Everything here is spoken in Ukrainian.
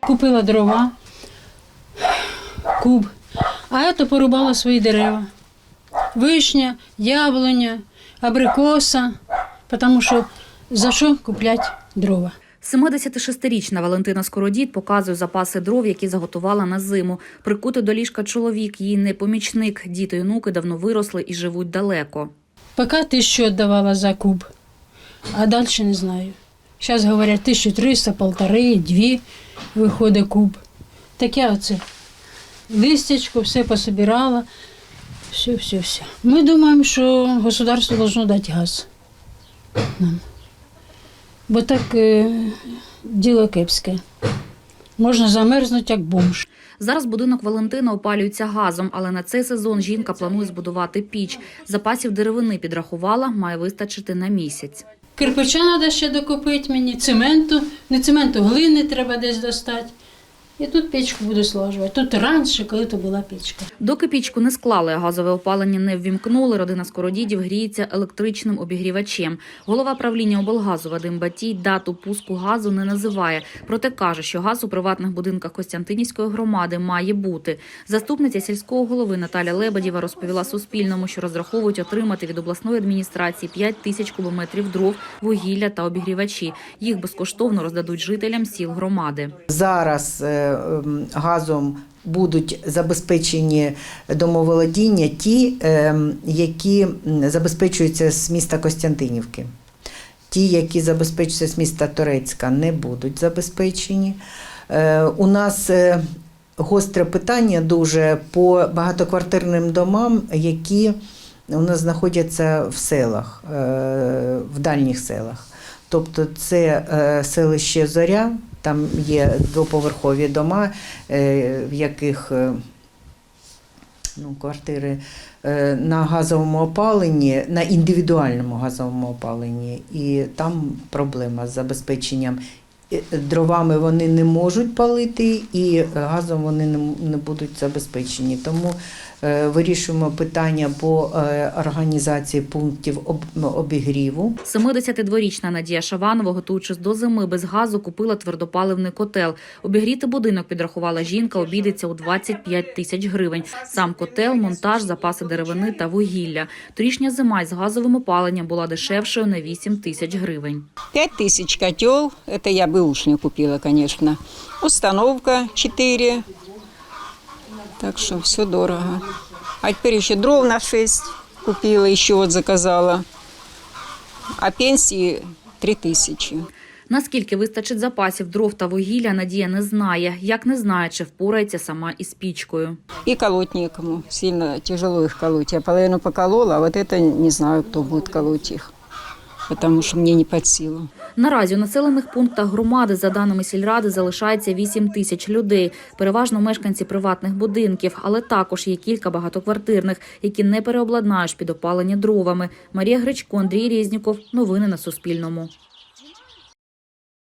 Купила дрова, куб, а я то порубала свої дерева. Вишня, яблуня, абрикоса, тому що за що купляти дрова. 76-річна Валентина Скородіт показує запаси дров, які заготувала на зиму. Прикути до ліжка чоловік, її непомічник. Діти і онуки давно виросли і живуть далеко. Поки ти що давала за куб, а далі не знаю. Зараз говорять 1300, полтори, дві виходить куб. Так я оце листячко, все пособирала, все, все, все. Ми думаємо, що государство должно дати газ нам. Бо так е, діло кепське. Можна замерзнути, як бомж. Зараз будинок Валентина опалюється газом, але на цей сезон жінка планує збудувати піч. Запасів деревини підрахувала, має вистачити на місяць. Кирпича треба ще докупити мені, цементу, не цементу, глини треба десь достати. І тут печку буду слажувати. Тут раніше, коли то була печка. Доки пічку не склали, а газове опалення не ввімкнули, родина скородідів гріється електричним обігрівачем. Голова правління облгазу Вадим Батій дату пуску газу не називає, проте каже, що газ у приватних будинках Костянтинівської громади має бути. Заступниця сільського голови Наталя Лебедєва розповіла Суспільному, що розраховують отримати від обласної адміністрації 5 тисяч кубометрів дров, вугілля та обігрівачі. Їх безкоштовно роздадуть жителям сіл громади. Зараз е, газом будуть забезпечені домоволодіння ті, ем, які забезпечуються з міста Костянтинівки. Ті, які забезпечуються з міста Торецька, не будуть забезпечені. Е, У нас е, гостре питання дуже по багатоквартирним домам, які у нас знаходяться в селах, е, в дальніх селах. Тобто це селище Зоря, там є двоповерхові дома, е, в яких е, ну, квартири е, на газовому опаленні, на індивідуальному газовому опаленні, і там проблема з забезпеченням. Дровами вони не можуть палити, і газом вони не, будуть забезпечені. Тому вирішуємо питання по е, організації пунктів об, обігріву. 72-річна Надія Шаванова, готуючись до зими без газу, купила твердопаливний котел. Обігріти будинок підрахувала жінка, обійдеться у 25 тисяч гривень. Сам котел, монтаж, запаси деревини та вугілля. Торішня зима із газовим опаленням була дешевшою на 8 тисяч гривень. Пять тысяч котел, это я бэушный купила, конечно. Установка 4. так что все дорого. А теперь еще дров на 6 купила, еще вот заказала. А пенсии 3 тысячи. Наскільки вистачить запасів дров та вугілля, Надія не знає. Як не знає, чи впорається сама із пічкою. И колоть некому. Сильно тяжело их колоть. Я половину поколола, а вот это не знаю, кто будет колоть их. Потому що мені не під силу. Наразі у населених пунктах громади, за даними сільради, залишається 8 тисяч людей, переважно мешканці приватних будинків, але також є кілька багатоквартирних, які не переобладнаєш під опалення дровами. Марія Гречко, Андрій Різніков. Новини на Суспільному.